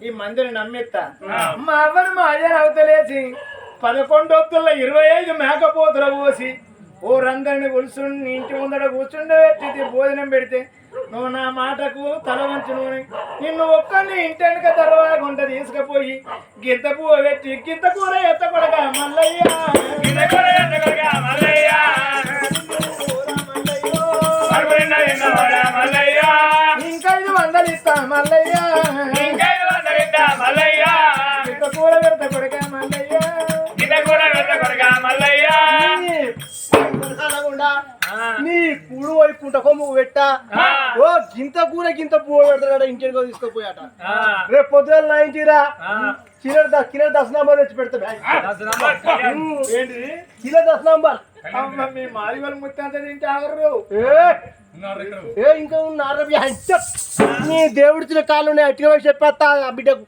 ఈ మందిని నమ్మిస్తా. మా అవ్వని మా అయ్యని అవతలేసి పదకొండు వత్తుల ఇరవై ఐదు మేకపోతుల పోసి ఊరందరిని కూర్చుని ఇంటి ముందర కూర్చుండే పెట్టి భోజనం పెడితే నువ్వు నా మాటకు తల వంచు నువ్వు నిన్ను ఒక్కరిని ఇంటి వెనక తర్వాత గుంట తీసుకుపోయి గింత పువ్వు పెట్టి గింత కూర ఎత్త కొడక మల్లయ్య. గింత కూర ఎత్త కొడక మల్లయ్య. మల్లయ్య కూడు వైపుంట కొమ్ము పెట్టా. ఓ గింత కూర గింత పువ్వు పెడతాడ ఇంటికి తీసుకుపోయాట. రేపు పొద్దున నైన్టీరా కిలో ద- కిలో దశ నంబర్ తెచ్చి పెడతా కిలో దశ నంబర్ అమ్మ మీ మాది వాళ్ళు ముత్తంత తింటే ఆగరు ఏ? ఏ ఇంకా ఉన్నారు నీ దేవుడిచిన కాళ్ళు ఉన్నాయి అట్టిగా పోయి చెప్పేస్తా ఆ బిడ్డకు.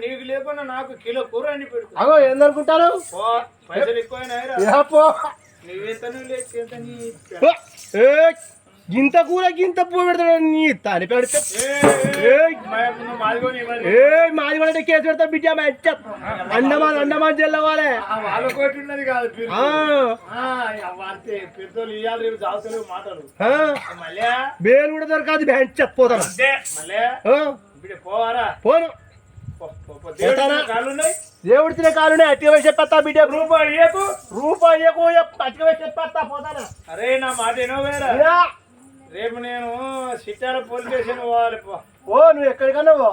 నీకు లేకుండా నాకు కిలో కూర అని పెడుతుంది అగో పైసలు ఎక్కువైనాయిరా. గింత కూర గింత పువ్వు పెడతాడు నీ తని పెడితే ఏ మా- మాది కూడా కేసు పెడతా బిడ్డ మంచి అండమాన్ అండమాన్ ఆ వాళ్ళ బేలు కూడా దొరకదు బ్యాంచ్ పోతాను మళ్ళీ? ఆ, ఇప్పుడు పోవారా? పోను. పో, పో, పో. దేవుడి పోతానా? కాళ్ళు ఉన్నాయి దేవుడి తినే కాలునే అట్టిగా పోయి చెప్పేస్తా బిడ్డ రూపాయి. రూపాయి అట్టిగా పోయి చెప్పేస్తా పోతానా అరే నా మాట ఏనో వేరా. రేపు నేను సిట్టాల పోలీస్ స్టేషన్ పోవాలి పో ఓ నువ్వు ఎక్కడికన్నా పో.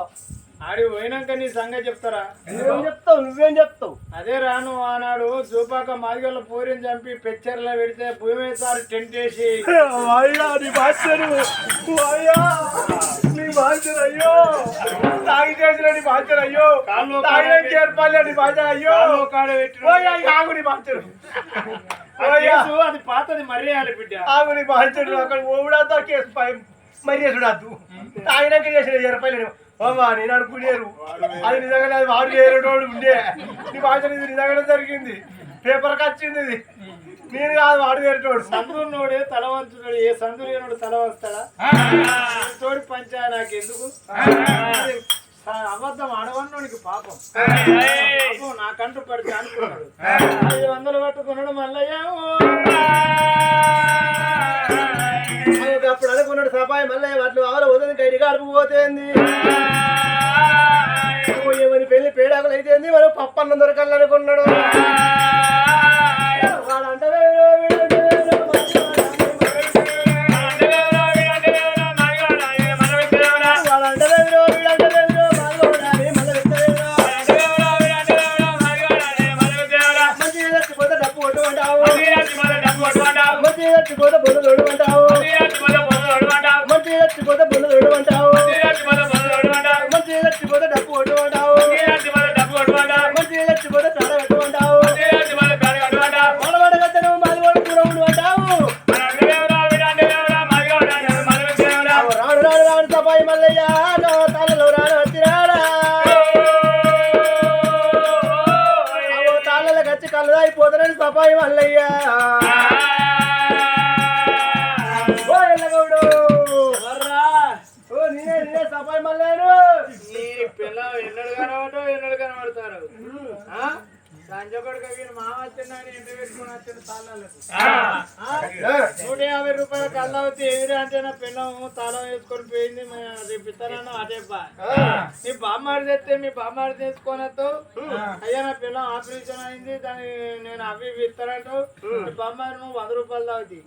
ఆడి పోయినాక నీ సంగతి చెప్తారా నువ్వేం చెప్తావు నువ్వేం చెప్తావు అదే రాను ఆనాడు చూపాక మాదిగల పూరిని చంపి పెచ్చర్లో పెడితే భూమి సార్ టెంట్ వేసి అయ్యా. తాగి చేసిన బాధ్యను అయ్యో. తాగిన చేర్పాలి నీ బాధ్యత అయ్యో. కాలు కాడ పెట్టిన ఓయ్ అయ్య, ఆగు నీ బాధ్యను ఆ కేసు అది పాతది మర్యాలి బిడ్డ. ఆగు నీ బాధ్యను అక్కడ ఓవిడంతా కేసు పై మరి చేసుడద్దు తాగినాక చేసిన చేరపాలి అమ్మా నేను అనుకునేరు అది నిజంగానే అది వాడు చేరేటోడు ఉండే. నీ ఇది నిజంగానే జరిగింది. పేపర్కి వచ్చింది ఇది. నేను కాదు వాడు చేరేటోడు సందున్నోడే తల వంచుతాడు ఏ సందు లేనోడు తల వస్తాడా తోడి పంచా నాకు ఎందుకు అబద్ధం ఆడవన్నోనికి పాపం. పాపం నాకంటూ పడితే అనుకున్నాడు. ఐదు వందలు పట్టుకున్నాడు మల్లయ్య. అప్పుడు అనుకున్నాడు సపాయి మళ్ళీ వాటిలో ఆవల పోతుంది గైడి గాడుపు పోతుంది? ఏమని పెళ్ళి పేడాకులు అయితే మనం పప్పన్నం దొరకాలనుకున్నాడు. మంచి చచ్చిపోతే డబ్బు కొట్టుకుంటావు మంచి చచ్చిపోతే బొద్దు తోడుకుంటావు నేనే మళ్ళీ సపాయి నీ పిల్ల ఎన్నడు కనబడో ఎన్నడు కనబడతారు నూట యాభై రూపాయల కళ్ళ వచ్చి ఎదురు అంటే నా పిల్లం తాళం వేసుకొని పోయింది మే- రేపు ఇస్తానన్నా అదే బా మీ బామ్మాడి తెస్తే మీ బామ్మాడి తెచ్చుకొని వస్తావు అయ్యా నా పిల్లం ఆపరేషన్ అయింది దాని నేను అవి ఇవి ఇస్తానంటూ మీ బామ్మాడి నువ్వు వంద రూపాయలు తాగుతాయి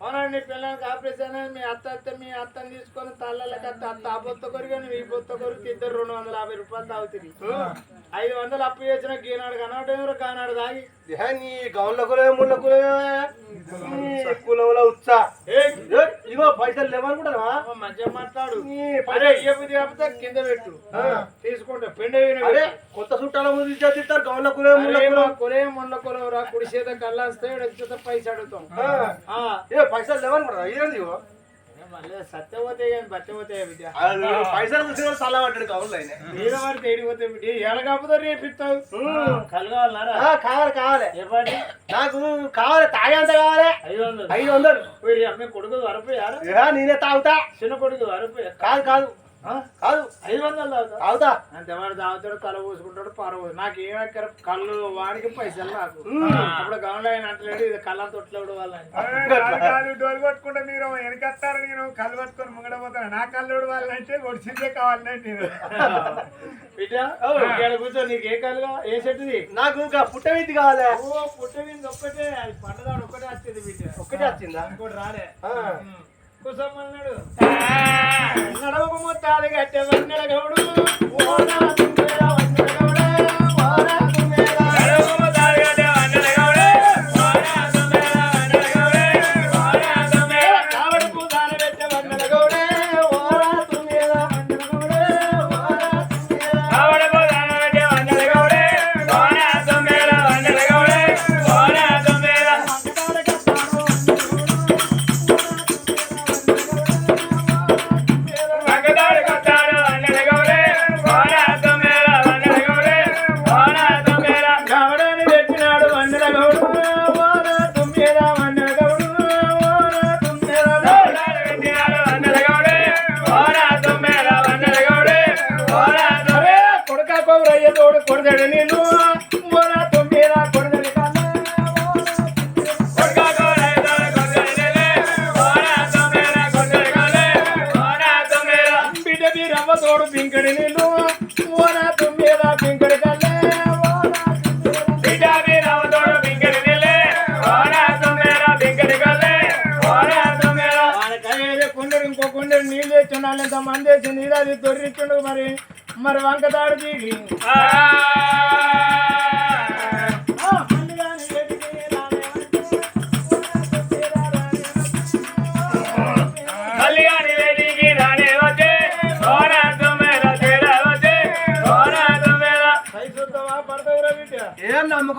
అవునా నీ పిల్లలకి ఆపరేషన్ అయింది మీ అత్త వస్తే మీ అత్తని తీసుకొని తల్లలకి అత్త అత్త ఆ బొత్త కొరికి కానీ ఈ బొత్త కొరికి ఇద్దరు రెండు వందల యాభై రూపాయలు తాగుతుంది ఐదు వందలు అప్పు చేసిన గీనాడు కనబడేవారు కానాడు ఏ, నీ గౌన్ల కులమే ముళ్ళ కులమే. నీ కులంలో ఉత్సా ఏ? ఏ, ఇగో పైసలు లేవనుకుంటావా మంచిగా మాట్లాడు. కింద పెట్టు. తీసుకుంటా పెండ అరే కొత్త చుట్టాల ముందు గౌన్ల కులమే ముళ్ళ కులం కొలే కొలం రా కుడి చేత కళ్ళాస్తే పైస అడుగుతాం. ఏ పైసలు లేవనుకుంటా ఇదేంది పైసలు చూసిన తల పడ్డాడు గౌన్లు ఆయన. నీళ్ళ వాడితే ఏడిపోతే ఏడ కాకపోతే రేపు ఇస్తావు? కలగాలన్నారా ఆ, కావాలి కావాలి. చెప్పండి నాకు కావాలి తాగే అంత కావాలి. ఐదు వందలు. ఐదు వందలు. అమ్మాయి కొడుకు వరపోయారా? నేనే తాగుతా. చిన్న కొడుకు వరపోయా? కాదు కాదు? కాదు ఐదు వందలు తాగుతా అంతే వాడు తాగుతాడు తల పూసుకుంటాడు పార పోసు నాకు ఏమెక్కర కళ్ళు వాడికి పైసలు నాకు. అప్పుడు గమలో ఆయన అంటలేడు ఇది కళ్ళ తొట్లేడు వాళ్ళని డోలు కొట్టుకుంటే మీరు వెనకత్తారు నేను కళ్ళు పట్టుకొని ముంగడ పోతాను నా కళ్ళు వాళ్ళంటే ఒడిసిందే కావాలంటే నేను. కూర్చో నీకు ఏ కళ్ళుగా ఏ చెట్టుది నాకు ఇంకా పుట్టవీతి కావాలి. ఓ పుట్టవింది ఒక్కటే. అది పండుగ ఒక్కటే వచ్చింది బిడ్డ. ఒక్కటే వచ్చిందా? ఇంకోటి రాలే. ఆ. కూసమ్మన్నాడు నడవకు ముత్తాలు కట్టే వన్నెల గౌడు తోడు పింకడి నీళ్ళు ఓ నా పింకడి కల్లే ఇంకో కొండరు నీళ్ళు తెచ్చుండాలి ఇంత మంది తెచ్చి నీళ్ళు అది దొరికిండు మరి. మరి వంకతాడు దిగి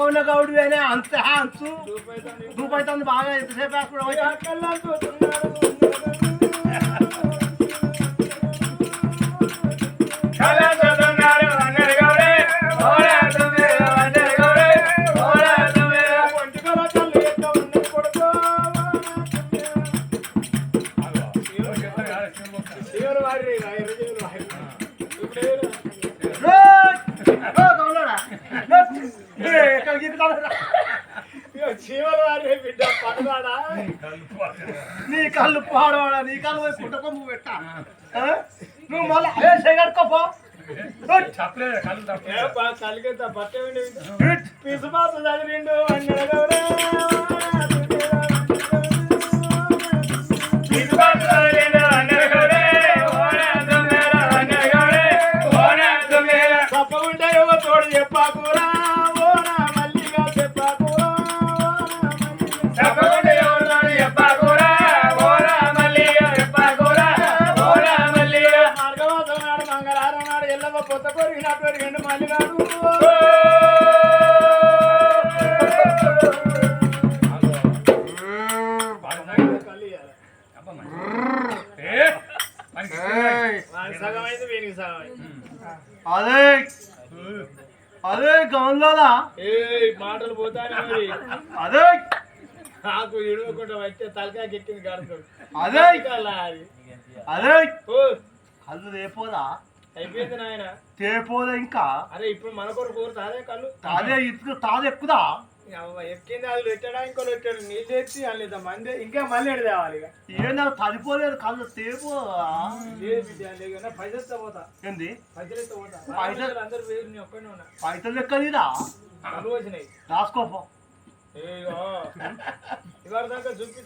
ఉన్న గౌడు అని అంత అంచు చూపైతుంది. బాగా ఎంతసేపు వేసుకున్నావు పోయి నువ్వు మళ్ళీ అదే చేయగడుకోపో కలిగేత బట్ట ఉండి. పిసుపాసు చదివిండు అన్నడ మల్లిగాడు సగం అయితే సగం అదే అదే గౌన్లోలా ఏ మాటలు పోతానే మరి అదే నాకు ఇడవకుండా వచ్చే తలకాయ ఎక్కింది కడతాడు అదే అదే ఓ కళ్ళు రేపోదా అయిపోయింది నాయన. తేపోదా ఇంకా. అరే ఇప్పుడు మన కొరకు అదే కళ్ళు? తాదే ఇటుకు తాదే ఎక్కుదా? ఎక్కింది అది పెట్టడా ఇంకో పెట్టాడు. నీళ్ళు ఎత్తి అల్లేదా మంది ఇంకా మళ్ళీ ఎడ తేవాలి ఏందా తడిపోలేదు కళ్ళు లేకుండా పైసలతో పోతా. ఏంది? పైసలతో పోతా. పైసలు? పైసలు అందరు వేరు నీ ఒక్కనే ఉన్నా. పైసలు లెక్కదిరా కళ్ళు వచ్చినాయి. రాసుకోపో ఇవాళ దాకా చూపి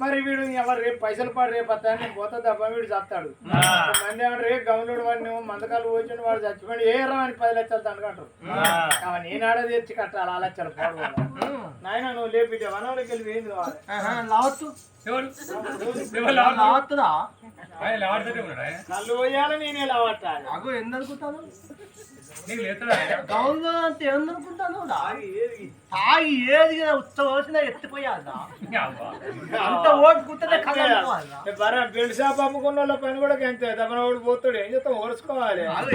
మరి వీడు ఎవరు రేపు పైసలు పాడు రేపు వస్తాను నేను పోతా తప్ప వీడు చస్తాడు. మంది ఏమంటారు రేపు గమనుడు వాడిని మందకాలు పోయించండి వాడు చచ్చిపోయి ఏ రాని పది లక్షలు అవన్నీ నేను ఆడ తెచ్చి కట్టాలి ఆ లక్షలు పాడు నాయన నువ్వు లేపి వనవరికి వెళ్ళి వేయింది లావత్తుదా కళ్ళు పోయాలి నేనే లావట్టాలి. అగో ఎందనుకుంటాను అంటే ఏందనుకుంటాను తాగి ఏది? కదా ఉత్త వచ్చినా ఎత్తిపోయాదా అంత ఓటు బెల్ట్ షాప్ అమ్ముకున్న వాళ్ళ పని కూడా అంతే తప్పన ఓడి పోతాడు. ఏం చేస్తాం? ఓడుచుకోవాలి అగో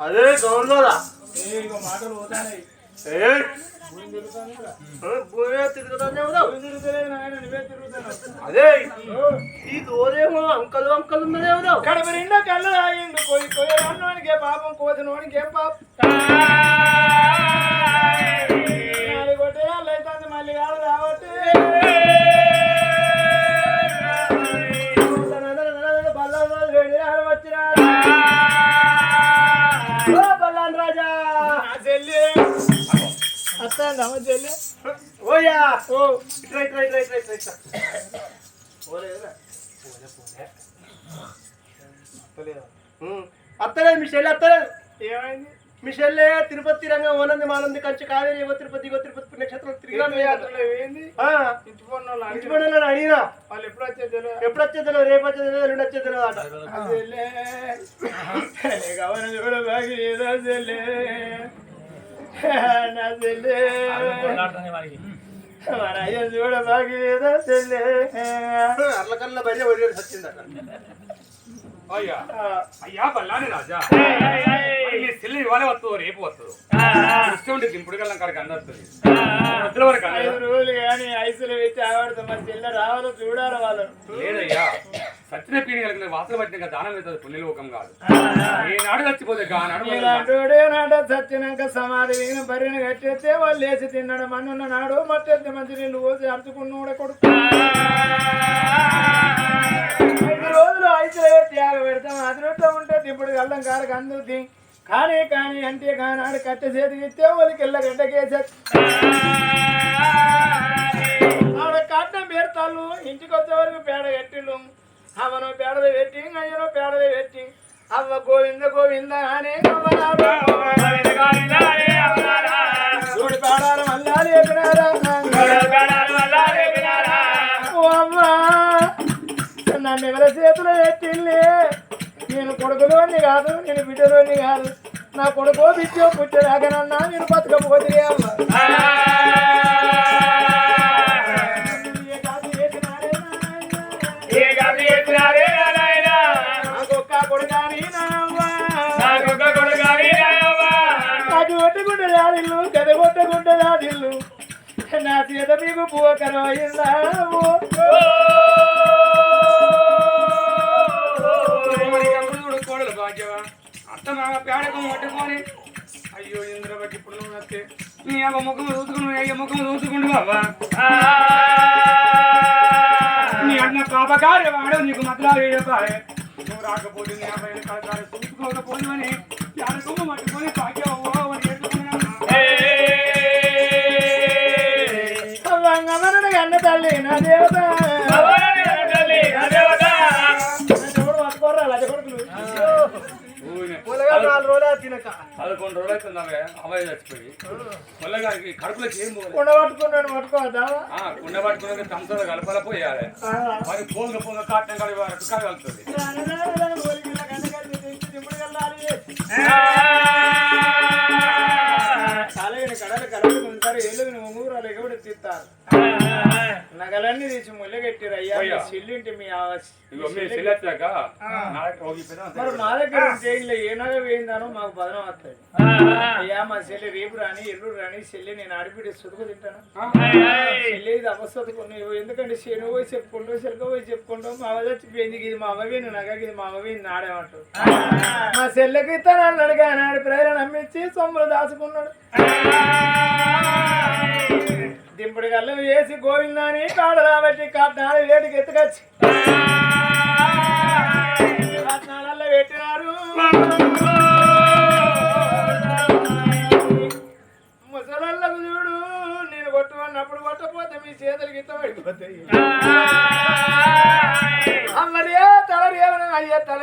అదే గౌరవరా ఇక మాటలు పోతాయి అదే ఈ దోరేమో అంకలు అంకలు ఉన్నదే ఉన్నావు కడప నిండా కళ్ళు తాగిండు పోయి పోయి అన్నోనికే పాపం కోసినోనికి ఏం పాపం. వస్తాండి అమ్మ చెల్లి? ఓయా ఓ పోలేదురా. పోలే పోలే. అత్తలేదు. మీ చెల్లి అత్తలేదు. ఏమైంది? మీ చెల్లె తిరుపతి రంగం ఓనంది మానంది కంచి కావేరి ఇగో తిరుపతి ఇగో తిరుపతి అడిగారు. పనులను అడిగినా? వాళ్ళు ఎప్పుడు వచ్చేది. ఎప్పుడు వచ్చేదో రేపు వచ్చేదో ఎల్లుండి వచ్చేదో అట. చెల్లె నా చెల్లె మన అయ్య చూడ బాగి ఏదో చెల్లె. అట్ల కన్నా బయట వదిలేసి వచ్చిందట అయ్యా. అయ్యా బల్లాని రాజా. చెల్లి ఇవాళ వస్తుందో రేపు వస్తుందో. ఇష్టం ఉంటే దింపుడు గల్లం కాడికి అందొస్తుంది వద్దుల వరకు ఐదు. రోజులు కానీ ఐసులు పెట్టి ఆవాడుతాం మన చెల్లె రావాలో చూడాలి వాళ్ళు. లేదయ్యా సచ్చిన పీడి కలిగిన వాసన పట్టిన దానం అవుతుంది పుణ్యలోకం కాదు. ఏనాడు చచ్చిపోతే గానాడు మొదలు ఇలాంటోడే నాట చచ్చినాక సమాధి వీగిన బర్రెని కట్టేస్తే వాళ్ళు లేచి తిన్నాడు మన్నున్న నాడు మట్టెత్తి మంచి నీళ్ళు పోసి అరుచుకున్న కొడుకు. ఐదు రోజులు ఐదులో త్యాగ పెడతాం అదినట్టు ఉంటే ఇప్పుడు గల్లం కాడకు అందుద్ది కానీ కానీ అంటే కానాడు కట్ట చేతికి ఇస్తే వాళ్ళకి ఇళ్ళ గడ్డకేసే ఆవిడ కట్నం పెడతాళ్ళు ఇంటికి వచ్చే వరకు పేడ కట్టిళ్ళు అవను పేడద పెట్టి అయ్యను పేడద పెట్టి. అవ్వ గోవింద గోవింద అనే చూడు పేడాల మళ్ళా లేపినారా ఓ నన్ను ఎవరి చేతిలో పెట్టిల్లే నేను కొడుకులోని కాదు నేను బిడ్డలోని కాదు. నా కొడుకో బిడ్డో పుట్టరాకనన్నా నేను బతకపోతే అమ్మ గద కొట్టుకుంటే రాదిల్లు నా చేత మీకు పోకరో మరి అత్త మామ పేడకం పట్టుకొని అయ్యో ఇంద్ర బట్టి ఇప్పుడు నువ్వు వస్తే నీ యొక్క ముఖం చూసుకుని నువ్వు అయ్యే ముఖం చూసుకుంటు బాబా నీ అన్న పాపకార్య వాడు నీకు మద్రాలు వేయపాలే నువ్వు రాకపోతే నీ అబ్బాయి కలకాలు చూసుకోకపోదు అని పేడకం పట్టుకొని భాగ్యవా అని అన్న తల్లి నా దేవత రోజులు తినక. పదకొండు రోజులు అవుతుంది అబ్బాయి చచ్చిపోయి మళ్ళీ కడుపులోకి ఏం కుండ పట్టుకున్నాడు పట్టుకోవద్దా? కుండ పట్టుకుని కంసలు కలపల పోయాలి. మరి పోంగ పోంగ కాటం కడిగి కలుగుతుంది కాలేజీ కడలు కడుపుకుంటారు ఎల్లుగుని ఉంగూరాలు ఎగబడి తీస్తారు. నగలన్నీ తీసి అయ్యా. చెల్లింటి మీ మరి దగ్గర జైల్లో ఏ నగ వేయిందానో మాకు బదనం అయ్యా మా చెల్లి రేపు రాని ఎల్లుడు రాని చెల్లి నేను ఆడిపిడి సుతుకు తింటాను? చెల్లి ఇది అవస్థకు నువ్వు ఎందుకంటే శని పోయి చెప్పుకుంటావు చెలక పోయి చెప్పుకుంటావు మా అవ్వ చచ్చిపోయింది ఇది మా నువ్వు నగకి ఇది మా అవ్వవి నాడేమంటావు మా చెల్లెకి ఇస్తాను అన్నాడు కానీ ఆడి నమ్మించి సొమ్ములు దాచుకున్నాడు. దింపుడు కళ్ళు వేసి గోవిందాని కాడ రాబట్టి కాట్నాడు వేడికి ఎత్తుకొచ్చి. కాట్నాడల్లో పెట్టినారు. ముసలళ్ళకు చూడు నేను కొట్టుకున్నప్పుడు కొట్టపోతే మీ చేతులు ఇత్త పడిపోతాయి. అమ్మరే తల అయ్యే తల